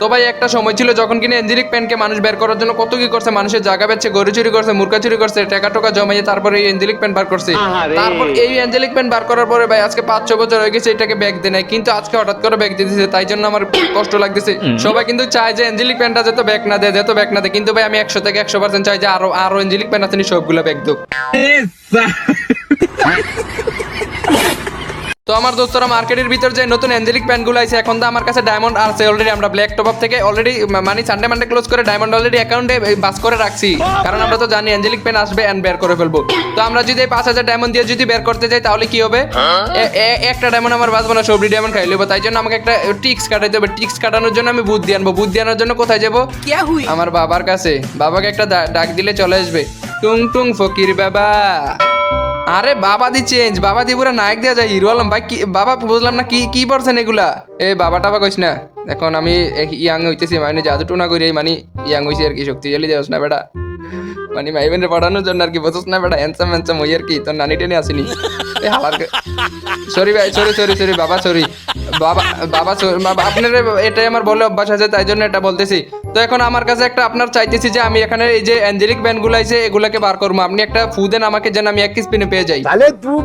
তো ভাই একটা সময় ছিল যখন কিনা এঞ্জেলিক প্যানকে মানুষ বের করার জন্য কত কি করছে? মানুষের জায়গা বেচছে গরু চুরি করছে মুরগা চুরি করছে টাকা টোকা জমাইয়ে তারপরে এই এঞ্জেলিক প্যান বার করছে। তারপর এই এঞ্জেলিক প্যান বার করার পরে ভাই আজকে পাঁচ ছ বছর হয়ে গেছে এটাকে ব্যাগ দেয় নাই। কিন্তু আজকে হঠাৎ করে ব্যাগ দিতেছে তাই জন্য আমার কষ্ট লাগতেছে। সবাই কিন্তু চায় যে এঞ্জেলিক প্যানটা যেত ব্যাগ না দেয় যেত ব্যাগ না দেয়। কিন্তু ভাই আমি একশো থেকে একশো পার্সেন্ট চাই যে আরও আরও এঞ্জেলিক প্যান আছে সবগুলো ব্যাগ দেব। তো আমার দোস্তরা মার্কেটের ভিতর যে নতুন অ্যাঞ্জেলিক প্যান্টগুলো আছে এখন তো আমার কাছে ডায়মন্ড আছে অলরেডি আমরা ব্ল্যাক টপ আপ থেকে অলরেডি মানে সানডে মানডে ক্লোজ করে ডায়মন্ড অলরেডি অ্যাকাউন্টে বাস করে রাখছি। কারণ আমরা তো জানি অ্যাঞ্জেলিক প্যান্ট আসবে অ্যান্ড বের করে ফেলব। তো আমরা যদি পাঁচ হাজার ডায়মন্ড দিয়ে যদি বের করতে যাই তাহলে কি হবে? একটা ডায়মন্ড আমার বাঁচবো না সবরি ডায়মন্ড খাই তাই জন্য আমাকে একটা টিক্স কাটাইতে হবে। টিক্স কাটানোর জন্য আমি বুদ্ধি আনব। বুদ্ধি আনার জন্য কোথায় যাব? আমার বাবার কাছে। বাবাকে একটা ডাক দিলে চলে আসবে। টুং টুং ফকির বাবা। আরে বাবা দি চেঞ্জ বাবা দি পুরা নায়ক দেওয়া যায় হিরো আলম ভাই, কি বাবা, বুঝলাম না, কি কি পড়ছেন এগুলা? এ, বাবা টাবা কইস না। এখন আমি ইয়াং হইতেছি মানে জাদু টুনা করি মানে ইয়াং হইছি আর কি শক্তি শক্তিশালী দেওয়াস না বেটা। মানে মাইবেনরে পড়ানোর জন্য আর কি বুঝছ না বেটা হ্যান্সাম হ্যান্সাম হই আর কি, তোর নানি টেনে আসেনি। হালার সরি ভাই সরি সরি সরি বাবা সরি বাবা বাবা বাবা আপনার এটাই আমার বলে অভ্যাস আছে তাই জন্য এটা বলতেছি। তো এখন আমার কাছে একটা আপনার চাইতেছি যে আমি এখানে এই যে অ্যাঞ্জেলিক ব্যান্ডগুলো আছে এগুলাকে বার করব। আপনি একটা ফু দেন আমাকে যেন আমি এক স্পিনে পেয়ে যাই।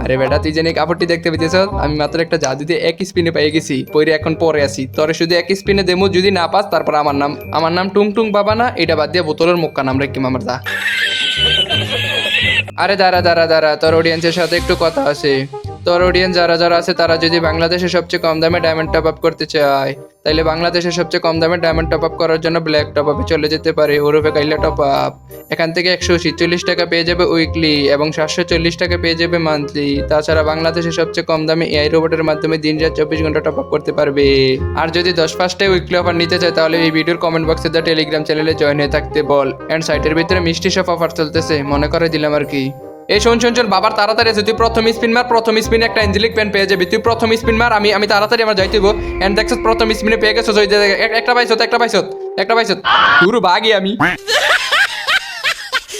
আরে বেটা তুই জানি কাপড়টি দেখতে পেতেছ আমি মাত্র একটা জাদুতে এক স্পিনে পেয়ে গেছি পরে এখন পরে আসি তোরে শুধু এক স্পিনে দেবো যদি না পাস তারপর আমার নাম আমার নাম টুং টুং বাবা না এটা বাদ দিয়ে বোতলের মুক্কা নাম রেখে আমার দা আরে দাঁড়া দাঁড়া দাঁড়া তোর অডিয়েন্সের সাথে একটু কথা আছে। তোর অডিয়েন্স যারা যারা আছে, তারা যদি বাংলাদেশে সবচেয়ে কম দামে ডায়মন্ড টপ আপ করতে চায় তাহলে বাংলাদেশে সবচেয়ে কম দামে ডায়মন্ড টপ আপ করার জন্য ব্ল্যাক টপ আপে চলে যেতে পারে, ওরফে কাইলা টপ আপ এখান থেকে একশো ছিচল্লিশ টাকা পেয়ে যাবে উইকলি এবং সাতশো চল্লিশ টাকা পেয়ে যাবে মান্থলি তাছাড়া বাংলাদেশে সবচেয়ে কম দামে এআই রোবটের মাধ্যমে দিন রাত চব্বিশ ঘণ্টা টপ আপ করতে পারবে। আর যদি দশ পাঁচটায় উইকলি অফার নিতে চায়, তাহলে এই ভিডিওর কমেন্ট বক্সে দ্য টেলিগ্রাম চ্যানেলে জয়েন হয়ে থাকতে বল। অ্যান্ড সাইটের ভিতরে মিষ্টি সব অফার চলতেছে, মনে করে দিলাম আর কি। এই শোন শোন শোন, বাবার তাড়াতাড়ি আছে, তুই প্রথম স্পিন মার, প্রথম স্পিনে একটা অ্যাঞ্জেলিক প্যান পেয়ে যাবি। তুই প্রথম স্পিন মার, আমি আমি তাড়াতাড়ি আমার যাইতেব এন্ড দেখছ, প্রথম স্পিনে পেয়ে গেছো একটা পাইছত একটা পাইছত একটা পাইছত পুরো বাগি আমি।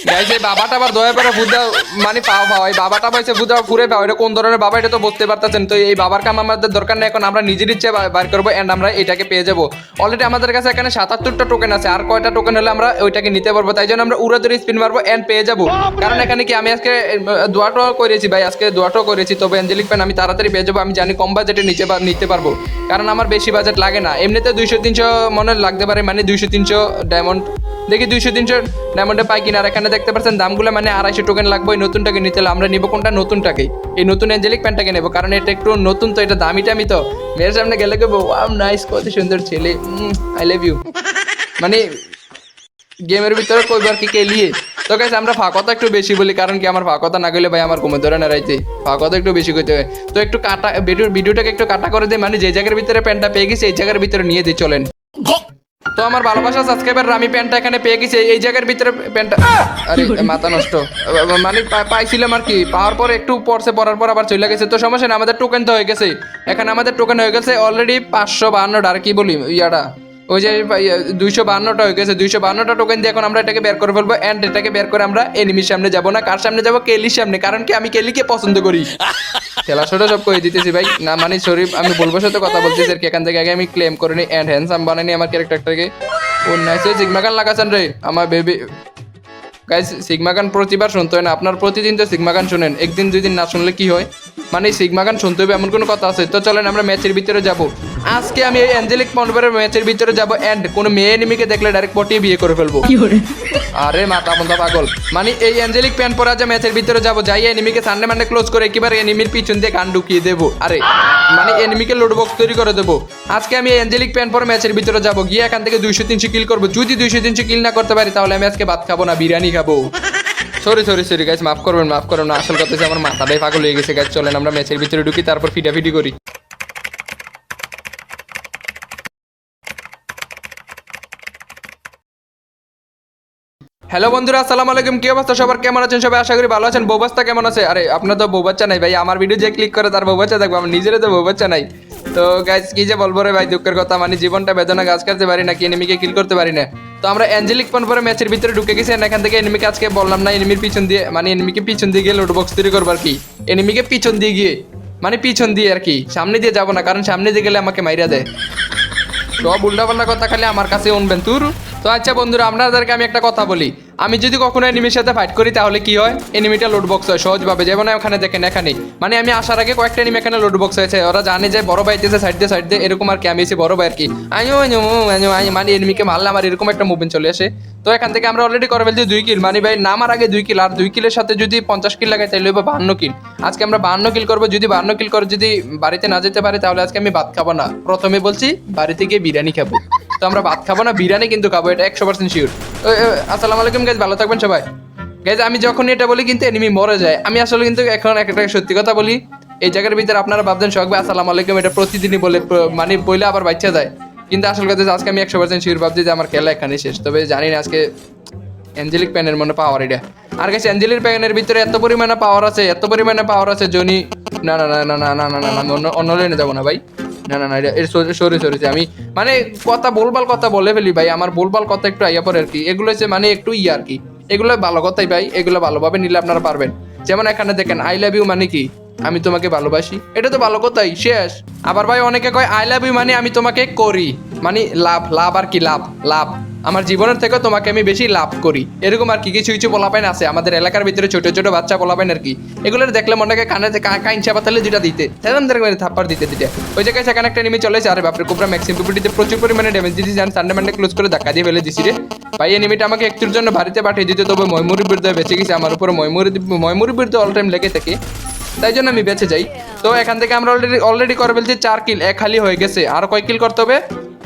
গাইছে বাবাটা আবার দয়া করে ফুদা মানে পাও পাও, এই বাবাটা পাইছে ফুদা পুরে পাও, এটা কোন ধরনের বাবা, এটা তো বুঝতে পারতেছেন। তো এই বাবার কাম আমাদের দরকার নেই, এখন আমরা নিজের ইচ্ছে বার করব এন্ড আমরা এটাকে পেয়ে যাব। অলরেডি আমাদের কাছে এখানে সাতাত্তরটা টোকেন আছে, আর কয়টা টোকেন হলে আমরা ওইটাকে নিতে পারব? তাই জন্য আমরা উড়া ধরে স্পিন মারবো এন্ড পেয়ে যাব। কারণ এখানে কি, আমি আজকে দোয়াটাও করেছি ভাই, আজকে দোয়াটাও করেছি। তবে অ্যাঞ্জেলিক প্যান আমি তাড়াতাড়ি পেয়ে যাব, আমি জানি কম বাজেটে পার- নিতে পারব। কারণ আমার বেশি বাজেট লাগে না। এমনিতে দুইশো তিনশো মনে লাগতে পারে মানে দুইশো তিনশো ডায়মন্ড দেখি দুইশো তিনশো ডায়মন্ডে পাই কিনা। আর এখানে দেখতে পাচ্ছেন, দামগুলো মানে আড়াইশো টোকেন লাগবে, ওই নতুনটাকে নিতে আমরা নিবো কোনটা? নতুনটাকে। এই নতুন অ্যাঞ্জেলিক প্যান্টটাকে নেব, কারণ এটা একটু নতুন তো, এটা দামি টামি তো। মেয়ের সামনে গেলে কেবো ওয়াও নাইস কত সুন্দর ছেলে। আই লাভ ইউ মানে গেমের ভিতরে কইবার কি কেলিয়ে তো গাইস আমরা ফাঁকতা একটু বেশি বলি, কারণ কি আমার ফাঁকতা না গেলে ভাই আমার ঘুমে ধরে না রাইতে। ফাঁকতা একটু বেশি করতে হয়। তো একটু কাটা ভিডিও ভিডিওটাকে একটু কাটা করে দিই মানে যে জায়গার ভিতরে প্যান্টটা পেয়ে গেছি, এই জায়গার ভিতরে নিয়ে দিই চলেন। তো আমার ভালোবাসা সাবস্ক্রাইবার আমি প্যান্টটা এখানে পেয়ে গেছি। এই জায়গার ভিতরে প্যান্টটা আরে মাথা নষ্ট। মানে পাইছিলাম আর কি। পাওয়ার পর একটু পরছে পরার পর আবার চলে গেছে। তো সমস্যা না আমাদের টোকেন তো হয়ে গেছে। এখানে আমাদের টোকেন হয়ে গেছে অলরেডি পাঁচশো বাহান্নটা আর কি বলি ইয়াটা ওই যে দুইশো বান্নটা হয়ে গেছে। দুইশো বান্নটা টোকেন দিয়ে এখন আমরা এটাকে বের করে ফেলব অ্যান্ড এটাকে বের করে আমরা এনিমির সামনে যাব না। কার সামনে যাব? কেলির সামনে। কারণ কি আমি কেলিকে পছন্দ করি। খেলা ছোট সব করে দিতেছি ভাই। না মানে সরি আমি বলব সাথে কথা বলতেছি আর এখান থেকে আগে আমি ক্লেম করে নিই অ্যান্ড হ্যান্ডসাম বানানি আমার ক্যারেক্টারটাকে ও নাইসে সিগমাগান লাগাছেন রে। আমার বেবি গাইস সিগমাগান প্রতিবার শুনতে হয় না। আপনার প্রতিদিন তো সিগমাগান শুনেন। একদিন দুই দিন না শুনলে কি হয়? মানে সিগমাগান শুনতে হবে এমন কোনো কথা আছে। তো চলেন আমরা ম্যাচের ভিতরে যাব। আজকে আমি এই অ্যাঞ্জেলিক মনবারের ম্যাচের ভিতরে যাব এন্ড কোনো মেয়ে এনিমিকে দেখলে ডাইরেক্ট পটিয়ে বিয়ে করে ফেলব। আরে মাথা বন্ধা পাগল। মানে এই অ্যাঞ্জেলিক প্যান্ট পরা যে ম্যাচের ভিতরে যাব যাই এনিমিকে সানডে মানডে ক্লোজ করে একেবারে এনিমির পিছন দিয়ে গান ঢুকিয়ে দেবো। আরে মানে এনিমিকে বক্স তৈরি করে দেবো। আজকে আমি অ্যাঞ্জেলিক প্যান্ট পরে ম্যাচের ভিতরে যাব গিয়ে এখান থেকে দুইশো তিনশো কিল করব। যদি দুইশো তিনশো কিল না করতে পারি তাহলে আমি আজকে ভাত খাব না বিরিয়ানি খাব। সরি সরি সরি গাইস মাফ করবেন মাফ করবেন না আসল কথা আমার মাথাটাই পাগল হয়ে গেছে গাইস চলেন আমরা ম্যাচের ভিতরে ঢুকি তারপর ফিটাফিটি করি। হ্যালো বন্ধুরা, আসসালামু আলাইকুম। কি অবস্থা? সবার কেমন আছেন? সবাই আশা করি ভালো আছেন। বউ বাচ্চা কেমন আছে? আরে, আপনার তো বউ বাচ্চা নাই ভাই। আমার ভিডিও যে ক্লিক করে, তার বউ বাচ্চা দেখব। আমার নিজেরও তো বউ বাচ্চা নাই। তো গাইজ কি যে বলব রে ভাই, দুঃখের কথা। মানে জীবনটা বেদনা গাছ কাটতে পারি না, কি এনিমিকে কিল করতে পারি না। তো আমরা অ্যাঞ্জেলিক পন পরে ম্যাচের ভিতরে ঢুকে গেছি। এখান থেকে এনিমিকে আজকে বললাম না এনিমির পিছন দিয়ে মানে এনিমিকে পিছন দিয়ে গিয়ে লোড বক্স তৈরি করবার কি। এনিমিকে পিছন দিয়ে গিয়ে মানে পিছন দিয়ে আর কি। সামনে দিয়ে যাব না, কারণ সামনে দিয়ে গেলে আমাকে মাইরা দেয়। সব উল্টাপাল্টা কথা খালি আমার কাছে উনবেন তুর তো আচ্ছা বন্ধুরা, আপনাদেরকে আমি একটা কথা বলি। আমি যদি কখনো এনিমির সাথে ফাইট করি, তাহলে কি হয়? এনিমিটা লোড বক্স হয়, সহজভাবে। যেমন ওখানে দেখেন এখানে মানে আমি আসার আগে কয়েকটা এনিমি এখানে লোড বক্স হয়েছে। ওরা জানে যে বড় ভাই দিয়েছে সাইড দিয়ে সাইড দিয়ে, এরকম আর কি। আমি এসে বড় ভাই আর কি। মানে এনিমিকে মারলে আমার এরকম একটা মুভমেন্ট চলে আসে। তো এখান থেকে আমরা অলরেডি করে ফেলছি দুই কিল। মানে ভাই নামার আগে দুই কিল, আর দুই কিলের সাথে যদি পঞ্চাশ কিল লাগে তাহলে হবে বাহান্ন কিল। আজকে আমরা বাহান্ন কিল করব। যদি বাহান্ন কিল করে যদি বাড়িতে না যেতে পারে, তাহলে আজকে আমি ভাত খাব না। প্রথমে বলছি, বাড়িতে গিয়ে বিরিয়ানি খাব। তো আমরা ভাত খাব না, বিরিয়ানি কিন্তু খাব, এটা একশো পার্সেন্ট শিওর আসসালামু আলাইকুম গাইজ ভালো থাকবেন সবাই? গাইজ আমি যখন এটা বলি, কিন্তু এনিমি মরে যায়। আমি আসলে কিন্তু এখন একটা সত্যি কথা বলি, এই জায়গার ভিতরে আপনারা ভাবছেন ভাই আসসালামু আলাইকুম। এটা প্রতিদিনই বলে মানে বইলে আবার বাচ্চা যায়। কিন্তু আসল কথা আজকে আমি একশো পার্সেন্ট শিওর ভাবছি যে আমার খেলা এখানে শেষ তবে জানি না আজকে অ্যাঞ্জেলিক প্যানের মনে পাওয়ার এটা আর কাছে অ্যাঞ্জেলিক প্যানের ভিতরে এত পরিমাণে পাওয়ার আছে এত পরিমাণে পাওয়ার আছে জনি না না না না না না না না না আমি অন্য অন্য লাইনে যাব না ভাই না না না এটা সরি সরি আমি মানে কথা বলবাল কথা বলে ফেলি ভাই আমার বলবাল কথা একটু আইয়া পরে আর কি এগুলো হচ্ছে মানে একটু ইয়ে আর কি এগুলো ভালো কথাই ভাই এগুলো ভালোভাবে নিলে আপনারা পারবেন যেমন এখানে দেখেন আই লাভ ইউ মানে কি আমি তোমাকে ভালোবাসি। এটা তো ভালো কথাই, শেষ। আবার ভাই অনেকে কয় আই লাভ ইউ মানে আমি তোমাকে করি। মানে লাভ লাভ আর কি লাভ লাভ। আমার জীবনের থেকে তোমাকে আমি বেশি লাভ করি। এরকম আর কি কিছু কিছু পোলাপাইন আছে। আমাদের এলাকার ভিতরে ছোট ছোট বাচ্চা পোলাপাইন আর কি। এগুলো দেখলে মনটাকে কানে যেটা দিতে। দেখবেন থাপ্পার দিতে দিতে। ওই জায়গায় সেখানে একটা নেমে চলেছে আরে বাপরে ম্যাক্সিম প্রচুর পরিমাণে ড্যামেজ জান সানডে ক্লোজ করে ধাক্কা দিয়ে ফেলে দিছি রে। ভাই, এই আমাকে একটুর জন্য বাড়িতে পাঠিয়ে দিতে, তবে ময়মুরির বিরুদ্ধে বেঁচে গেছে। আমার উপরে ময়মুরি ময়মুরির বিরুদ্ধে অল টাইম লেগে থাকে। তাই জন্য আমি বেঁচে যাই। তো এখান থেকে আমরা অলরেডি অলরেডি করে ফেলছি, চার কিল এক খালি হয়ে গেছে। আর কয় কিল করতে হবে?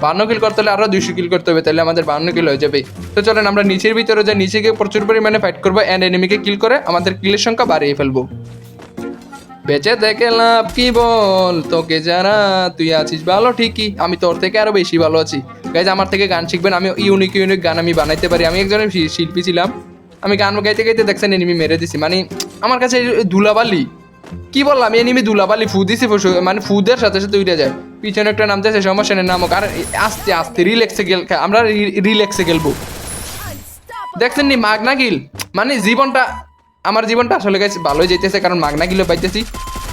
বান্ন কিল করতে হলে আরও দুইশো কিল করতে হবে, তাহলে আমাদের বান্ন কিল হয়ে যাবে। তো চলেন আমরা নিচের ভিতরে যে নিচে গিয়ে প্রচুর পরিমাণে ফাইট করব অ্যান্ড এনিমিকে কিল করে আমাদের কিলের সংখ্যা বাড়িয়ে ফেলব। বেঁচে দেখে লাভ কি বল? তোকে যারা, তুই আছিস ভালো ঠিকই, আমি তোর থেকে আরও বেশি ভালো আছি। গাইজ আমার থেকে গান শিখবেন আমি ইউনিক ইউনিক গান আমি বানাইতে পারি। আমি একজন শিল্পী ছিলাম। আমি গান গাইতে গাইতে দেখছেন এনিমি মেরে দিছি। মানে আমার কাছে ধুলাবালি কি বললাম? এনিমি ধুলাবালি ফু দিছি মানে ফুদের সাথে সাথে উঠে যায়। পিছনে একটা নামতেছে সমস্যা নামক। আর আস্তে আস্তে রিল্যাক্সে গেল আমরা রিল্যাক্সে খেলব দেখছেন নি মাগনা গিল? মানে জীবনটা, আমার জীবনটা আসলে গেছে ভালোই যেতেছে কারণ মাগনা গিলও পাইতেছি।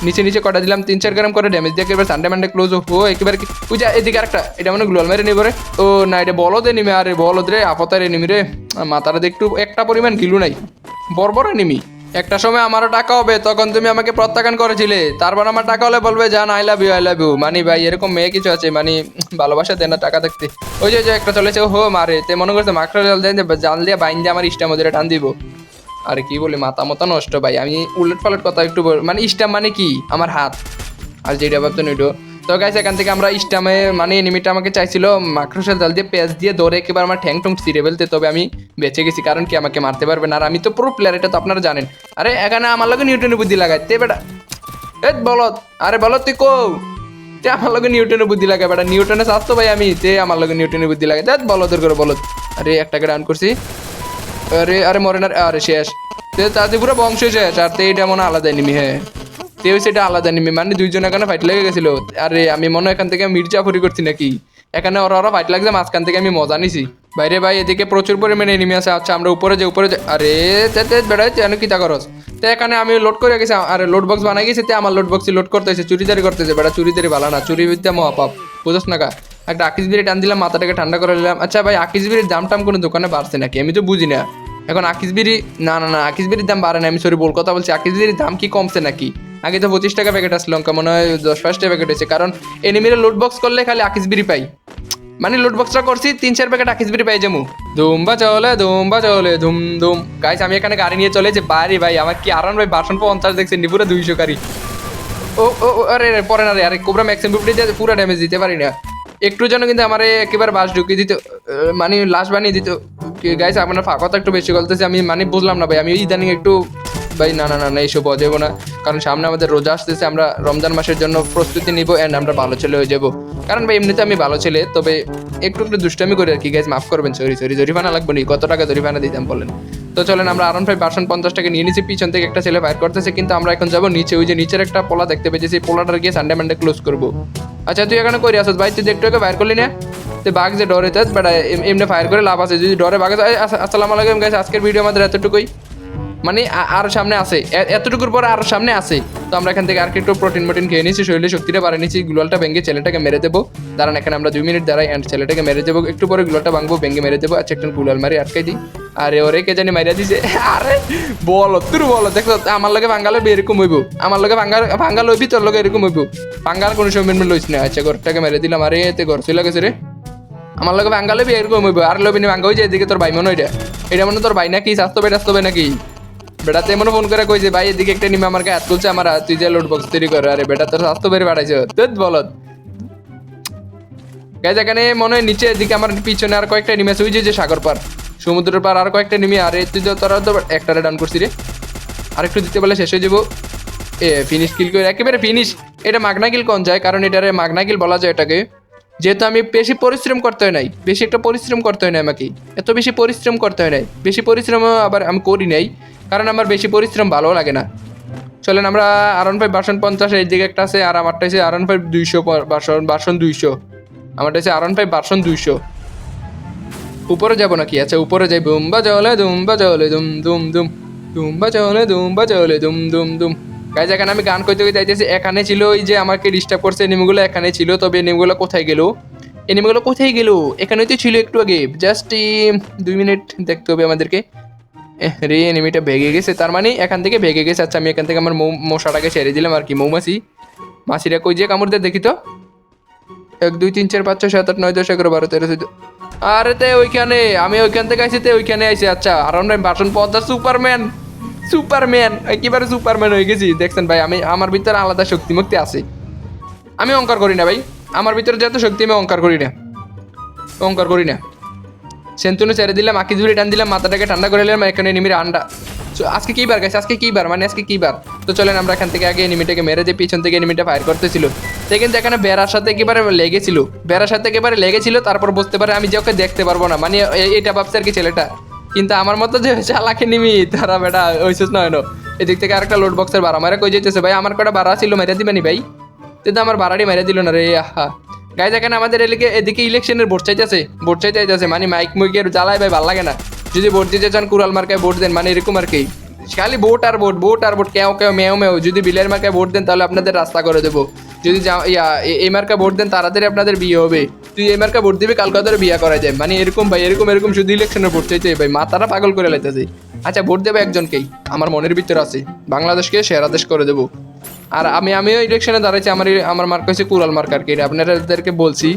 নিচে নিচে কটা দিলাম, তিন চার গ্রাম করে ড্যামেজ দিয়ে একেবারে সানডে মানডে ক্লোজ ও একেবারে ওই যে এদিকে আরেকটা, এটা মানে গ্লোয়াল মেরে নিবে রে ও না, এটা বলদ নিমে আরে বলদ রে আপতারে নিমি রে। মাথাটা একটু, একটা পরিমাণ গিলু নাই। বর্বর নিমি একটা সময় আমারও টাকা হবে, তখন তুমি আমাকে প্রত্যাখ্যান করেছিলে। তারপর আমার টাকা হলে বলবে, জান I love you I love you মানে ভাই, এরকম মেয়ে কিছু আছে মানে ভালোবাসা দেয় না টাকা দেখতে। ওই যে একটা চলেছে হো মারে। তে মনে করছে মাকড়া জল দেন জাল দিয়ে বাইন দিয়ে আমার ইষ্টা মধ্যে টান দিব। আর কি বলি, মাথা মতো নষ্ট ভাই। আমি উলট পালট কথা একটু মানে ইস্টাম মানে কি? আমার হাত। আর যেটা ভাবতেন ওইটো তো গাইস এখান থেকে আমরা ইস্টামে মানে এনিমিটা আমাকে চাইছিল মাকড়সার জাল দিয়ে, পেঁয়াজ দিয়ে ধরে একেবারে আমার ঠ্যাং টং ছিঁড়ে ফেলতে, তবে আমি বেঁচে গেছি, কারণ কি আমাকে মারতে পারবে না। আর আমি তো পুরো প্লেয়ার এটা তো আপনারা জানেন। আরে, এখানে আমার লগে নিউটনের বুদ্ধি লাগাই তে বেটা। এ বলত আরে বলত তুই কো তে আমার লগে নিউটনের বুদ্ধি লাগাই বেটা। নিউটনে স্বাস্থ্য ভাই আমি, তে আমার লগে নিউটনের বুদ্ধি লাগাই দেখ, বলদের করে বলত আরে একটাকে রান করছি। আরে আরে মরে না, আরে শেষ। তে তাতে পুরো বংশ শেষ, আর তে এটা মনে আলাদা এনিমি হ্যাঁ। তেও সেটা আলাদা এনিমি মানে দুইজন এখানে ফাইট লেগে গেছিল। আরে, আমি মনে হয় এখান থেকে মির্জাফরি করছি নাকি? এখানে ওরা ওরা ফাইট লাগছে, মাঝখান থেকে আমি মজা নিছি। বাইরে ভাই, এদিকে প্রচুর পরিমাণে এনিমি আছে। আচ্ছা আমরা উপরে যে উপরে আরে, তে তে বেড়াই কেন কি তা করস? তো, এখানে আমি লোড করে গেছি। আরে লোড বক্স বানাই গেছি, তে, আমার লোড বক্সে লোড করতেছে, চুরিদারি করতেছে। বেড়া, চুরিদারি ভালো না, চুরি বিদ্যা মহাপাপ। বুঝোস না কা একটা আকিস বিড়ি টান দিলাম, মাথাটাকে ঠান্ডা করে নিলাম। আচ্ছা ভাই আকিস বিড়ির দাম টাম কোনো দোকানে বাড়ছে নাকি? আমি তো বুঝি না। এখন আকিস বিড়ি, না না না আকিস বিড়ির দাম বাড়ে না, আমি সরি বল কথা বলছি। আকিস বিড়ির দাম কি কমছে নাকি? আগে তো পঁচিশ টাকা প্যাকেট আসলো, লঙ্কা মনে হয় দশ পাঁচ টাকা প্যাকেট হয়েছে। কারণ এনিমিরে লোড বক্স করলে খালি আকিস বিড়ি পাই। মানে লোড বক্সটা করছি, তিন চার প্যাকেট আকিস বিড়ি পাই যাব। ধুমবা চলে ধুমবা চলে, ধুম ধুম। গাইস আমি এখানে গাড়ি নিয়ে চলে চলেছি, বাড়ি ভাই, আমার কি আরাম ভাই বাসন পঞ্চাশ দেখছি নিপুরে দুইশো গাড়ি ও ও আরে পরে না রে, আরে কোবরা ম্যাক্সিমাম ফিফটি দিয়ে পুরো ড্যামেজ দিতে পারি না। একটু যেন কিন্তু আমার একেবারে বাস ঢুকিয়ে দিত মানে লাশ বানিয়ে দিত। গাইস আপনার ফাঁকা একটু বেশি বলতেছে আমি মানে বুঝলাম না ভাই, আমি ইদানিং একটু ভাই, না না না না এইসব বজাবো না। কারণ সামনে আমাদের রোজা আসতেছে, আমরা রমজান মাসের জন্য প্রস্তুতি নিব অ্যান্ড আমরা ভালো ছেলে হয়ে যাব। কারণ ভাই, এমনিতে আমি ভালো ছেলে, তবে একটু একটু দুষ্টামি করি আর কি গাইজ মাফ করবেন সরি সরি জরিফানা লাগবে নি, কত টাকা জরিফানা দিতাম বলেন। তো চলেন, আমরা আরন ফাইভ বার্সন পঞ্চাশ টাকা নিয়ে নিচ্ছি পিছন থেকে একটা ছেলে বাইর করতেছে, কিন্তু আমরা এখন যাব নিচে, ওই যে নিচের একটা পোলা দেখতে পেয়েছি, সেই পোলাটার গিয়ে সানডে মানডে ক্লোজ করব। আচ্ছা তুই এখানে করি আসত ভাই? তুই একটু আগে বাইর করলি না? তুই বাঘ যে ডরে যাস বাট এমনি ফায়ার করে লাভ আছে, যদি ডরে বাঘ আসসালামু আলাইকুম গাইস আজকের ভিডিও আমাদের এতটুকুই। মানে আরও সামনে আছে। এতটুকুর পর আরও সামনে আছে। তো আমরা এখান থেকে আর একটু প্রোটিন মোটিন খেয়ে নিয়েছি, শরীরে শক্তিটা বাড়িয়ে নিয়েছি, গ্লোয়ালটা ভেঙে ছেলেটাকে মেরে দেবো। দাঁড়ান, এখানে আমরা দুই মিনিট দাঁড়াই অ্যান্ড ছেলেটাকে মেরে দেবো। একটু পরে গ্লোয়ালটা ভাঙবো, ভেঙে মেরে দেবো আচ্ছা একটা গ্লোয়াল মারি আটকাই দিই। আরে ওরে, কে জানি মারিয়া দিছে। আরে, বলো তুই বলো, দেখো আমার লগে ভাঙ্গালে এরকম হইব। আমার লগে ভাঙ্গাল ভাঙ্গাল হইবি তোর লগে এরকম হইব। ভাঙ্গাল কোনো সময় লইস না। আচ্ছা ঘরটাকে মেরে দিলাম। আরে, এতে ঘর চলে গেছে রে। আমার লগে ভাঙ্গা লবি এরকম হইব। আর লবি ভাঙ্গা হয়ে এদিকে তোর ভাই মনে হয় এটা মনে তোর ভাই নাকি স্বাস্থ্য স্বাস্থ্য নাকি? বেটাতে মনে ফোন করে কইছে, ভাই, এদিকে একটা নিমে আমার হাত তুলছে আমার তুই যে লোড বক্স তৈরি করে, আরে বেটা, তোর স্বাস্থ্য বেড়ে বাড়াইছে। তুই বলত। গাইজ এখানে মনে হয় নিচে এদিকে আমার পিছনে আর কয়েকটা নিমে আছে, ওই যে সাগর পার। সমুদ্রের পার আর কয়েকটা নিমে, আরে তুই তো তোরা তো একটারে ডান করছি রে। আর একটু দিতে বলে শেষ হয়ে যাব। এ ফিনিশ কিল করে, একেবারে ফিনিশ এটা মাগনা কিল কোন যায়? কারণ এটারে মাগনা কিল বলা যায় এটাকে। যেহেতু আমি বেশি পরিশ্রম করতে হয় নাই, বেশি একটা পরিশ্রম করতে হয় না আমাকে। এত বেশি পরিশ্রম করতে হয় নাই। বেশি পরিশ্রম আবার আমি করি নাই। কারণ আমার বেশি পরিশ্রম ভালো লাগে না। চলেন আমরা আরন ফাইভ বাসন পঞ্চাশ, এই দিকে একটা আছে, আর আমারটা হচ্ছে আরন ফাইভ দুইশো বাসন বাসন দুইশো। আমারটা হচ্ছে আরন ফাইভ বাসন দুইশো। উপরে যাব নাকি? আচ্ছা উপরে যাই। দুম্বা চলে দুম্বা চলে, দুম দুম দুম। দুম্বা চলে দুম্বা চলে, দুম দুম দুম। গাইজ এখানে আমি গান করতে যাইতেছি। এখানে ছিল ওই যে আমাকে ডিস্টার্ব করছে এনিমিগুলো এখানে ছিল। তবে এনিমিগুলো কোথায় গেল? এনিমিগুলো কোথায় গেল? এখানে তো ছিল একটু আগে। জাস্ট দুই মিনিট দেখতে হবে আমাদেরকে। রে এনিমিটা ভেগে গেছে। তার মানে এখান থেকে ভেগে গেছে। আচ্ছা আমি এখান থেকে আমার মৌ মশাটাকে ছেড়ে দিলাম আর কি। মৌমাছি। মাসিরা কই যে কামড় দিয়ে, দেখি তো। এক, দুই, তিন, চার, পাঁচ, ছয়, সাত, আট, নয়, দশ, এগারো, বারো, তেরো, চোদ্দ। আরে তে, ওইখানে। আমি ওইখান থেকে আইছি তে, ওইখানে আইছি। আচ্ছা আর বাসন পদ্মা সুপারম্যান। সুপারম্যান। একেবারে সুপারম্যান হয়ে গেছি। দেখছেন ভাই, আমি আমার ভিতরে আলাদা শক্তি মুক্তি আছে। আমি অঙ্কার করি না ভাই। আমার ভিতরে যত শক্তি, আমি অঙ্কার করি না। অঙ্কার করি না। সেন্তুনে ছেড়ে দিলাম, আকি জুড়ে টান দিলাম, মাথাটাকে ঠান্ডা করে নিলাম, এখানে নিমির আন্ডা। তো আজকে কী বার গেছে আজকে কী বার? মানে আজকে কী বার? তো চলেন আমরা এখান থেকে আগে এনিমিটাকে মেরে দিয়ে পিছন থেকে এনিমিটা ফায়ার করতেছিল। সে কিন্তু এখানে বেড়ার সাথে একেবারে লেগেছিল। বেড়ার সাথে একেবারে লেগেছিল, তারপর বুঝতে পারে আমি যে ওকে দেখতে পারব না। মানে এটা ভাবছে আর কি ছেলেটা। কিন্তু আমার মতো যে চালাকে নিমি তারা বেটা ওইসব নয় না। এদিক থেকে আরেকটা লোড বক্সের বাড়া মারা কই যেতেছে ভাই, আমার কটা বাড়া ছিল, মেরে দিবেনি ভাই? কিন্তু আমার বাড়াটি মেরে দিল না রে, আহা। গাইজ, এখানে আমাদের এদিকে এদিকে ইলেকশনের ভোট চাইতেছে। ভোট চাইতেছে মানে মাইক মুইকের জ্বালায় ভাই, ভালো লাগে না। যদি ভোট দিতে চান, কুড়াল মার্কায় ভোট দেন মানে এরকম আর কি। খালি ভোট আর ভোট ভোট আর ভোট, কেউ কেউ মেও মেও যদি বিলের মার্কায় ভোট দেন, তাহলে আপনাদের রাস্তা করে দেবো। যদি ইয়া এই মার্কা ভোট দেন, তাড়াতাড়ি আপনাদের বিয়ে হবে। তুই এই মার্কা ভোট দিবি, কালকে ধরে বিয়ে করা যায় মানে এরকম ভাই, এরকম এরকম শুধু ইলেকশনের ভোট চাইতে ভাই। মাথাটা পাগল করে লাইতেছে। আচ্ছা ভোট দেবে একজনকেই। আমার মনের ভিতরে আছে। বাংলাদেশকে সেরা দেশ করে দেবো। আর আমি, আমিও ইলেকশনে দাঁড়াইছি। আমার আমার মার্ক হয়েছে কুরাল মার্ক আর কি। আপনাদেরকে বলছি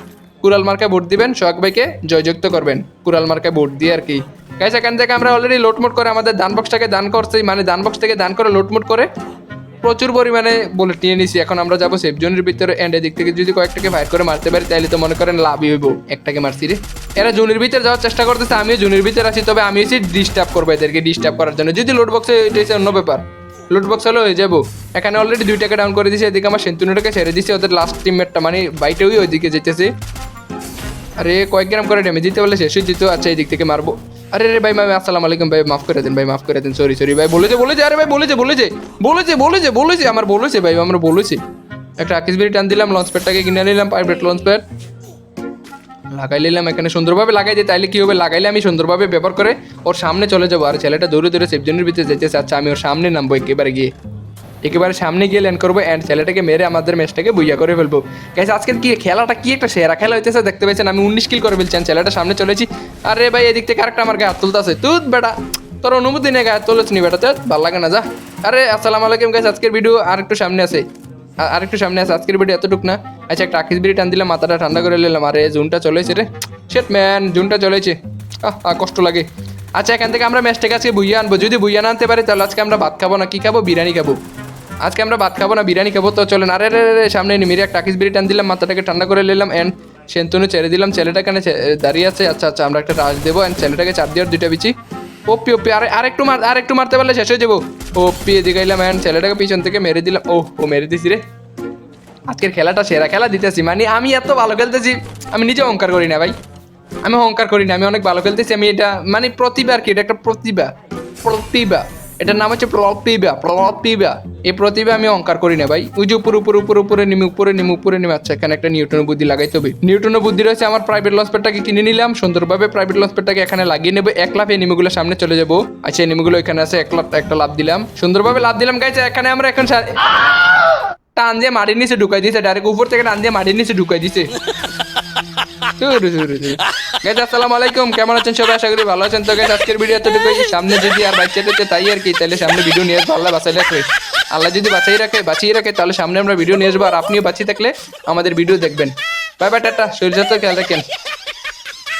কুরাল মার্কে ভোট দিবেন, সোহাগ ভাইকে জয়যুক্ত করবেন কুরাল মার্কে ভোট দিয়ে আর কি। গাইস এখান থেকে আমরা অলরেডি লোটমোট করে আমাদের দান বক্সটাকে দান করছি মানে দান বক্স থেকে দান করে লোটমোট করে প্রচুর পরিমাণে বলে নিয়ে নিছি। এখন আমরা যাব সেফ জোনের ভিতরে এন্ড দিক থেকে যদি কয়েকটাকে ফায়ার করে মারতে পারি তাহলে তো মনে করেন লাভই হইব। একটাকে মারছি রে। এরা জুনের ভিতরে যাওয়ার চেষ্টা করতেছে, আমিও জুনের ভিতরে আছি, তবে আমি এসে ডিস্টার্ব করব এদেরকে ডিস্টার্ব করার জন্য। যদি লোড বক্সে এটা অন্য ব্যাপার। লোড বক্স হলে হয়ে যাব। এখানে অলরেডি দুইটাকে ডাউন করে দিয়েছে এদিকে আমার সেন্তুনিটাকে ছেড়ে দিয়েছে ওদের লাস্ট টিমমেটটা মানে বাইটেও ওইদিকে যেতেছে। আরে, কয়েক গ্রাম করে ড্যামেজ দিতে বলে শেষ হয়ে আচ্ছা এই দিক থেকে মারবো। আরে, রে ভাই ভাই আসসালামু আলাইকুম, ভাই, মাফ করে দেন, ভাই, মাফ করে দেন সরি সরি ভাই, বলেছে বলেছে, আরে ভাই, বলেছে বলেছে বলেছে বলেছে বলেছে, আমার বলেছে, ভাই, আমার বলেছে। একটা আকিস বিড়ি টান দিলাম লঞ্চ প্যাডটাকে কিনে নিলাম প্রাইভেট লঞ্চ প্যাড লাগাই নিলাম এখানে সুন্দরভাবে লাগাই দিই তাইলে কি হবে? লাগাইলে আমি সুন্দরভাবে ব্যবহার করে ওর সামনে চলে যাব। আর ছেলেটা দৌড়ে দৌড়ে সেফজনের ভিতরে যেতেছে আচ্ছা আমি ওর সামনে নামবো একেবারে গিয়ে। একেবারে সামনে গিয়ে ল্যান্ড করব অ্যান্ড ছেলেটাকে মেরে আমাদের ম্যাচটাকে বুইয়া করে ফেলব। গাইস আজকের কি খেলাটা কি একটা সেরা খেলা হইতেছে, দেখতে পেয়েছেন আমি উনিশ কিল করে ফেলছেন ছেলেটা সামনে চলেছি। আরে ভাই, এদিক থেকে আরেকটা আমার গায়ে হাত তুলতেছে। তুই বেটা, তোর অনুমতি নেই, গায়ে তুলেছ নি বেটা তোর ভালো লাগে না, যা। আরে, আসসালামু আলাইকুম গাইস আজকের ভিডিও আর একটু সামনে আছে। আর একটু সামনে আছে, আজকের ভিডিও এতটুক না। আচ্ছা একটা আকিস বিড়ি টান দিলাম মাথাটা ঠান্ডা করে নিলাম। আরে জুনটা চলেছে রে। শেট ম্যান জুনটা চলেছে। আহ কষ্ট লাগে। আচ্ছা এখান থেকে আমরা ম্যাচটাকে আজকে বুইয়া আনব। যদি বুইয়া না আনতে পারি তাহলে আজকে আমরা ভাত খাব না কি খাব? বিরিয়ানি খাব। আজকে আমরা ভাত খাব না বিরিয়ানি খাব। তো চলেন আরে রে রে, সামনে নিমিরে একটা আকিস বিড়ি টান দিলাম মাথাটাকে ঠান্ডা করে নিলাম অ্যান্ড সেন্তুনু ছেড়ে দিলাম। ছেলেটা কেন দাঁড়িয়ে আছে। আচ্ছা আচ্ছা আমরা একটা রাজ দেবো অ্যান্ড ছেলেটাকে চার দেওয়ার দুইটা বিচি। ওপি ওপি আরে আরেকটু মার আরেকটু মারতে পারলে শেষ হয়ে যাব। ওপি এদিকে এলাম অ্যান্ড ছেলেটাকে পিছন থেকে মেরে দিলাম। ও ও মেরে দিছি রে। আজকের খেলাটা সেরা খেলা দিতেছি মানে আমি এত ভালো খেলতেছি, আমি নিজে অহংকার করি না ভাই। আমি অহংকার করি না, আমি অনেক ভালো খেলতেছি, আমি এটা মানে প্রতিভা আর কি, এটা একটা প্রতিভা প্রতিভা। এটার নাম হচ্ছে প্রতিভা প্রতিভা। এই প্রতিভা আমি অঙ্কার করি না ভাই। ওই যে উপর উপর উপর, উপরে নিমে উপরে নিমে উপরে নিমে আচ্ছা এখানে একটা নিউটনের বুদ্ধি লাগাইতে হবে নিউটনের বুদ্ধি রয়েছে, আমার প্রাইভেট লঞ্চ প্যাডটাকে কিনে নিলাম, সুন্দরভাবে প্রাইভেট লঞ্চ প্যাডটাকে এখানে লাগিয়ে নেব। এক লাফে নিমেগুলো সামনে চলে যাব। আচ্ছা এই নিমেগুলো এখানে আছে, এক লাফ, একটা লাভ দিলাম। সুন্দরভাবে লাভ দিলাম গাইছে এখানে আমরা এখন টান দিয়ে মাটির নিচে ঢুকাই দিয়েছে ডাইরেক্ট উপর থেকে টান দিয়ে মাটির নিচে ঢুকাই দিছে। আসসালামু আলাইকুম। কেমন আছেন সবাই? আশা করি ভালো আছেন। তো গাইজ আজকের ভিডিও এতটুকুই সামনে যদি আর বাচ্চা হচ্ছে তাই আর কি, তাহলে সামনে ভিডিও নিয়ে আসব। আল্লাহ বাঁচাই রাখবে আল্লাহ যদি বাঁচাই রাখে, বাঁচিয়ে রাখে, তাহলে সামনে আমরা ভিডিও নিয়ে আসব। আর আপনিও বাঁচিয়ে থাকলে আমাদের ভিডিও দেখবেন। বাই বাই টাটা। শরীর যত্ন খেয়াল রাখেন।